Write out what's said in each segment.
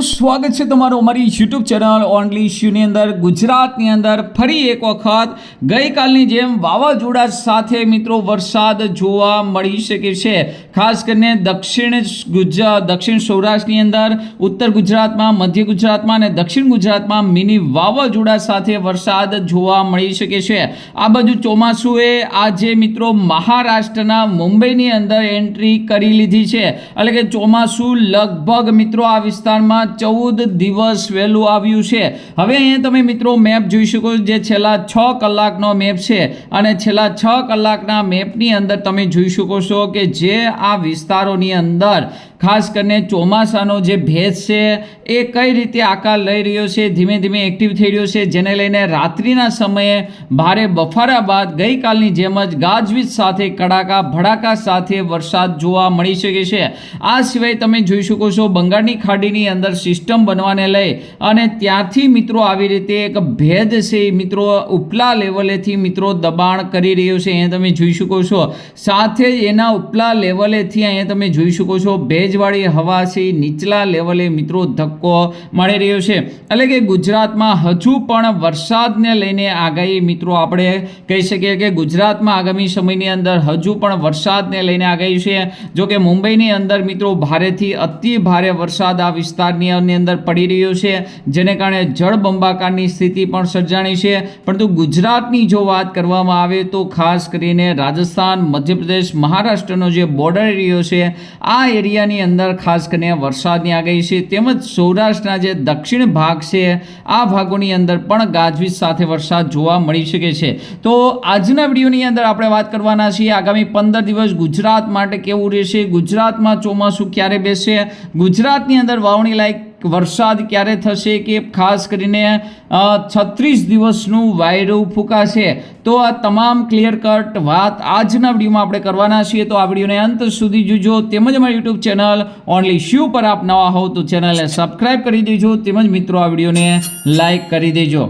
સ્વાગત છે તમારું અમારી યુટ્યુબ ચેનલ ઓનલી ઇશ્યુની અંદર. ગુજરાતની અંદર ફરી એક વખત ગઈકાલની જેમ વાવાઝોડા સાથે મિત્રો વરસાદ જોવા મળી શકે છે. ખાસ કરીને દક્ષિણ ગુજરાત દક્ષિણ સૌરાષ્ટ્રની અંદર, ઉત્તર ગુજરાતમાં, મધ્ય ગુજરાતમાં અને દક્ષિણ ગુજરાતમાં મિની વાવાઝોડા સાથે વરસાદ જોવા મળી શકે છે. આ બાજુ ચોમાસુએ આજે મિત્રો મહારાષ્ટ્રના મુંબઈની અંદર એન્ટ્રી કરી લીધી છે. એટલે કે ચોમાસું લગભગ મિત્રો આ વિસ્તારમાં ચૌદ દિવસ વહેલું આવ્યું છે. હવે અહીંયા તમે મિત્રો મેપ જોઈ શકો જે છેલ્લા છ કલાકનો મેપ છે અને છેલ્લા છ કલાકના મેપની અંદર તમે જોઈ શકો છો કે જે આ વિસ્તારોની અંદર ખાસ કરીને ચોમાસાનો જે ભેજ છે એ કઈ રીતે આકાર લઈ રહ્યો છે, ધીમે ધીમે એક્ટિવ થઈ રહ્યો છે, જેને લઈને રાત્રિના સમયે ભારે બફારા બાદ ગઈકાલની જેમ જ ગાજવીજ સાથે, કડાકા ભડાકા સાથે વરસાદ જોવા મળી શકે છે. આ સિવાય તમે જોઈ શકો છો બંગાળની ખાડીની અંદર સિસ્ટમ બનવાને લઈ અને ત્યાંથી મિત્રો આવી રીતે એક ભેદ છે એ મિત્રો ઉપલા લેવલેથી મિત્રો દબાણ કરી રહ્યો છે, અહીંયા તમે જોઈ શકો છો. સાથે એના ઉપલા લેવલેથી અહીંયા તમે જોઈ શકો છો, ભેજવાળી હવા છે, નીચલા લેવલે મિત્રો ધક્કો મળી રહ્યો છે. એટલે કે ગુજરાતમાં હજુ પણ વરસાદને લઈને આગાહી મિત્રો આપણે કહી શકીએ કે ગુજરાતમાં આગામી સમયની અંદર હજુ પણ વરસાદને લઈને આગાહી છે. જો કે મુંબઈની અંદર મિત્રો ભારેથી અતિ ભારે વરસાદ આ વિસ્તારની અંદર પડી રહ્યો છે, જેને કારણે જળ બંબાકારની સ્થિતિ પણ સર્જાણી છે. પરંતુ ગુજરાતની જો વાત કરવામાં આવે તો ખાસ કરીને રાજસ્થાન, મધ્યપ્રદેશ, મહારાષ્ટ્રનો જે બોર્ડર એરિયો છે, આ એરિયાની અંદર ખાસ કરીને વરસાદની આગાહી છે. તેમજ સૌરાષ્ટ્રના જે દક્ષિણ ભાગ છે, આ ભાગોની અંદર પણ ગાજવીજ સાથે વરસાદ જોવા મળી શકે છે. તો આજના વિડીયોની અંદર આપણે વાત કરવાના છીએ, આગામી પંદર દિવસ ગુજરાત માટે કેવું રહેશે? ગુજરાતમાં ચોમાસું ક્યારે બેસશે? ગુજરાતની અંદર વાવણી વરસાદ ક્યારે થશે કે ખાસ કરીને છત્રીસ દિવસનું વાયરું ફૂંકાશે? તો આ તમામ ક્લિયર કટ વાત આજના વિડીયોમાં આપણે કરવાના છીએ. તો આ વિડીયોને અંત સુધી જોજો. તેમજ અમારી યુટ્યુબ ચેનલ ઓનલી શ્યુ પર આપ નવા હોવ તો ચેનલને સબસ્ક્રાઈબ કરી દેજો. તેમજ મિત્રો, આ વિડીયોને લાઈક કરી દેજો.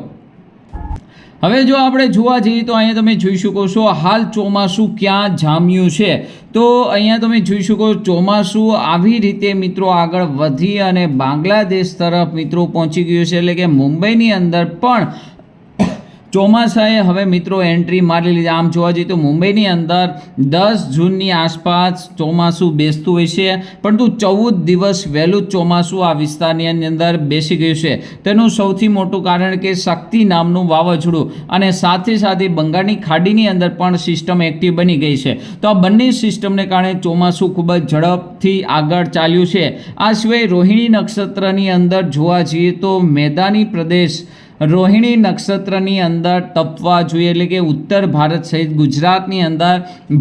હવે જો આપણે જોવા જઈએ તો અહીંયા તમે જોઈ શકો છો, હાલ ચોમાસું ક્યાં જામ્યું છે. તો અહીંયા તમે જોઈ શકો, ચોમાસું આવી રીતે મિત્રો આગળ વધી અને બાંગ્લાદેશ તરફ મિત્રો પહોંચી ગયું છે, એટલે કે મુંબઈની અંદર પણ ચોમાસાએ હવે મિત્રો એન્ટ્રી મારી લીધી. આમ જોવા જઈએ તો મુંબઈની અંદર દસ જૂનની આસપાસ ચોમાસું બેસતું હોય છે. પરંતુ ચૌદ દિવસ વહેલું ચોમાસું આ વિસ્તારની અંદર બેસી ગયું છે. તેનું સૌથી મોટું કારણ કે શક્તિ નામનું વાવાઝોડું અને સાથે સાથે બંગાળની ખાડીની અંદર પણ સિસ્ટમ એક્ટિવ બની ગઈ છે. તો આ બંને સિસ્ટમને કારણે ચોમાસું ખૂબ જ ઝડપથી આગળ ચાલ્યું છે. આ સિવાય રોહિણી નક્ષત્રની અંદર જોવા જઈએ તો મેદાની પ્રદેશ રોહિણી નક્ષત્રની અંદર તપવા જોઈએ, એટલે કે ઉત્તર ભારત સહિત ગુજરાતની અંદર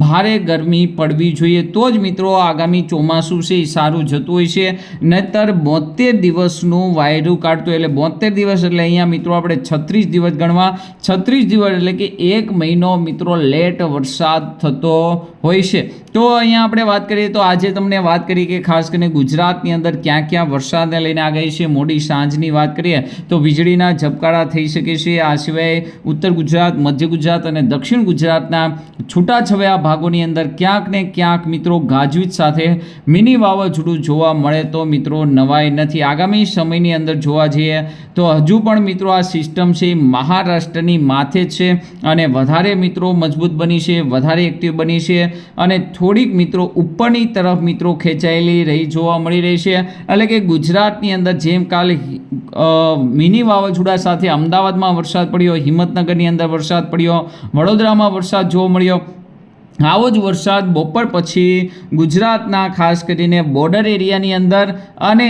ભારે ગરમી પડવી જોઈએ. તો જ મિત્રો આગામી ચોમાસું છે, એ સારું જતું હોય છે. નહીતર બોતેર દિવસનું વાયરું કાઢતું એટલે બોતેર દિવસ એટલે અહીંયા મિત્રો આપણે છત્રીસ દિવસ ગણવા. છત્રીસ દિવસ એટલે કે એક મહિનો મિત્રો લેટ વરસાદ થતો હોય છે. તો અહીંયા આપણે વાત કરીએ તો આજે તમને વાત કરી કે ખાસ કરીને ગુજરાતની અંદર ક્યાં ક્યાં વરસાદને લઈને આગાહી છે, મોડી સાંજની વાત કરીએ તો વીજળીના ઝબકારા થઈ શકે છે. આ સિવાય ઉત્તર ગુજરાત, મધ્ય ગુજરાત અને દક્ષિણ ગુજરાતના છૂટાછવાયા ભાગોની અંદર ક્યાંક ને ક્યાંક મિત્રો ગાજવીજ સાથે મિની વાવાઝોડું જોવા મળે તો મિત્રો નવાઈ નથી. આગામી સમયની અંદર જોવા જઈએ તો હજુ પણ મિત્રો આ સિસ્ટમ છે મહારાષ્ટ્રની માથે જ છે અને વધારે મિત્રો મજબૂત બની છે, વધારે એક્ટિવ બની છે અને થોડીક મિત્રો ઉપરની તરફ મિત્રો ખેંચાયેલી રહી જોવા મળી રહી છે. એટલે કે ગુજરાતની અંદર જેમ કાલે મિની વાવાઝોડા સાથે અમદાવાદમાં વરસાદ પડ્યો હિંમતનગરની અંદર વરસાદ પડ્યો વડોદરામાં વરસાદ જોવા મળ્યો. આવો જ વરસાદ બપોર પછી ગુજરાતના ખાસ કરીને બોર્ડર એરિયાની અંદર અને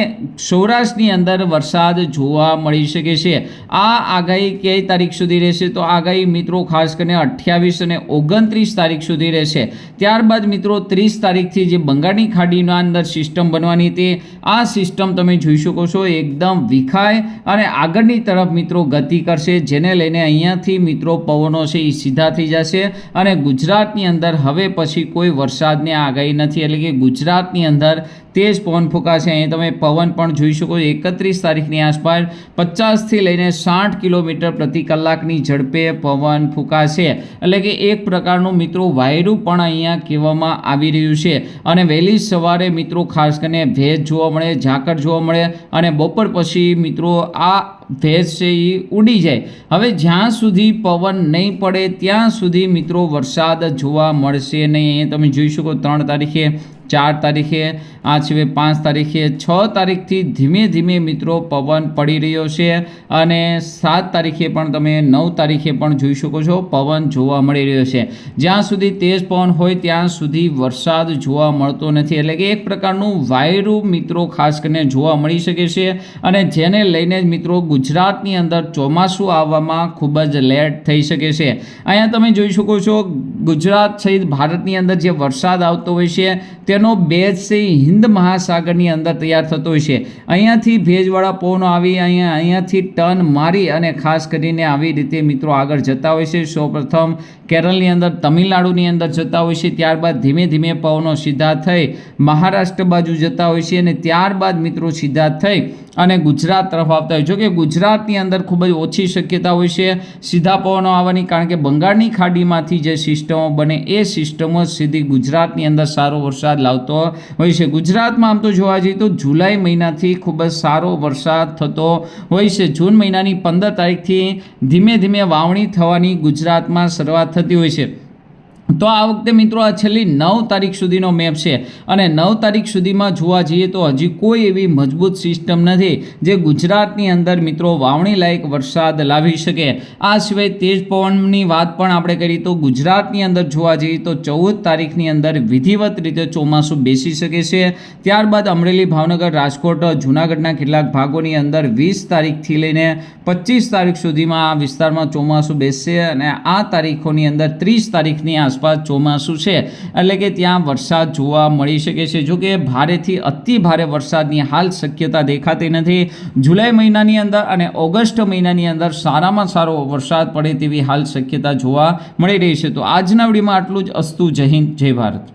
સૌરાષ્ટ્રની અંદર વરસાદ જોવા મળી શકે છે. આ આગાહી કઈ તારીખ સુધી રહેશે? તો આગાહી મિત્રો ખાસ કરીને અઠ્યાવીસ અને ઓગણત્રીસ તારીખ સુધી રહેશે. ત્યારબાદ મિત્રો ત્રીસ તારીખથી જે બંગાળની ખાડીના અંદર સિસ્ટમ બનવાની તે આ સિસ્ટમ તમે જોઈ શકો છો એકદમ વિખાય અને આગળની તરફ મિત્રો ગતિ કરશે, જેને લઈને અહીંયાથી મિત્રો પવનો છે એ સીધા થઈ જશે અને ગુજરાતની અંદર હવે પછી કોઈ વરસાદની આગાહી નથી. એટલે કે ગુજરાતની અંદર તેજ પવન ફૂંકાશે. અહીં તમે પવન પણ જોઈ શકો એકત્રીસ તારીખની આસપાસ પચાસથી લઈને સાઠ કિલોમીટર પ્રતિ કલાકની ઝડપે પવન ફૂંકાશે. એટલે કે એક પ્રકારનું મિત્રો વાયરું પણ અહીંયા કહેવામાં આવી રહ્યું છે. અને વહેલી સવારે મિત્રો ખાસ કરીને ભેજ જોવા મળે, ઝાકળ જોવા મળે અને બપોર પછી મિત્રો આ ભેજ છે એ ઉડી જાય. હવે જ્યાં સુધી પવન નહીં પડે, ત્યાં સુધી મિત્રો વરસાદ જોવા મળશે નહીં. તમે જોઈ શકો ત્રણ તારીખે ચાર તારીખે આ સિવાય પાંચ તારીખે, છ તારીખથી ધીમે ધીમે મિત્રો પવન પડી રહ્યો છે અને સાત તારીખે પણ તમે નવ તારીખે પણ જોઈ શકો છો પવન જોવા મળી રહ્યો છે. જ્યાં સુધી તેજ પવન હોય ત્યાં સુધી વરસાદ જોવા મળતો નથી. એટલે કે એક પ્રકારનું વાયરું મિત્રો ખાસ કરીને જોવા મળી શકે છે અને જેને લઈને મિત્રો ગુજરાતની અંદર ચોમાસું આવવામાં ખૂબ જ લેટ થઈ શકે છે. અહીંયા તમે જોઈ શકો છો ગુજરાત સહિત ભારતની અંદર જે વરસાદ આવતો હોય છે, તેનો બેઝ છે હિન્દ મહાસાગરની અંદર તૈયાર થતો હોય છે. અહીંયાથી ભેજવાળા પવનો આવી અહીંયા, અહીંયાથી ટર્ન મારી અને ખાસ કરીને આવી રીતે મિત્રો આગળ જતા હોય છે. સૌપ્રથમ કેરળની અંદર, તમિલનાડુની અંદર જતા હોય છે. ત્યારબાદ ધીમે ધીમે પવનો સીધા થઈ મહારાષ્ટ્ર બાજુ જતા હોય છે અને ત્યારબાદ મિત્રો સીધા થઈ અને ગુજરાત તરફ આવતા હોય. જો કે ગુજરાતની અંદર ખૂબ જ ઓછી શક્યતા હોય છે સીધા પવનો આવવાની, કારણ કે બંગાળની ખાડીમાંથી જે સિસ્ટમો બને એ સિસ્ટમો સીધી ગુજરાતની અંદર સારો વરસાદ લાવતો હોય છે. ગુજરાતમાં આમ તો જોવા જઈએ તો જુલાઈ મહિનાથી ખૂબ જ સારો વરસાદ થતો હોય છે. જૂન મહિનાની પંદર તારીખથી ધીમે ધીમે વાવણી થવાની ગુજરાતમાં શરૂઆત થતી હોય છે. તો આ વખતે મિત્રો આ છેલ્લી નવ તારીખ સુધીનો મેપ છે. અને નવ તારીખ સુધીમાં જોવા જઈએ તો હજી કોઈ એવી મજબૂત સિસ્ટમ નથી જે ગુજરાતની અંદર મિત્રો વાવણી લાયક વરસાદ લાવી શકે. આ સિવાય તેજ પવનની વાત પણ આપણે કરીએ તો ગુજરાતની અંદર જોવા જઈએ તો ચૌદ તારીખની અંદર વિધિવત રીતે ચોમાસું બેસી શકે છે. ત્યારબાદ અમરેલી, ભાવનગર, રાજકોટ, જૂનાગઢના કેટલાક ભાગોની અંદર વીસ તારીખથી લઈને પચીસ તારીખ સુધીમાં આ વિસ્તારમાં ચોમાસું બેસશે અને આ તારીખોની અંદર ત્રીસ તારીખની આસપાસ ચોમાસું છે. એટલે કે ત્યાં વરસાદ જોવા મળી શકે છે. જો કે ભારેથી અતિ ભારે વરસાદની હાલ શક્યતા દેખાતી નથી. જુલાઈ મહિનાની અંદર અને ઓગસ્ટ મહિનાની અંદર સારામાં સારો વરસાદ પડે તેવી હાલ શક્યતા જોવા મળી રહી છે. તો આજના વિડીયોમાં આટલું જ. અસ્તુ જય હિન્દ, જય ભારત.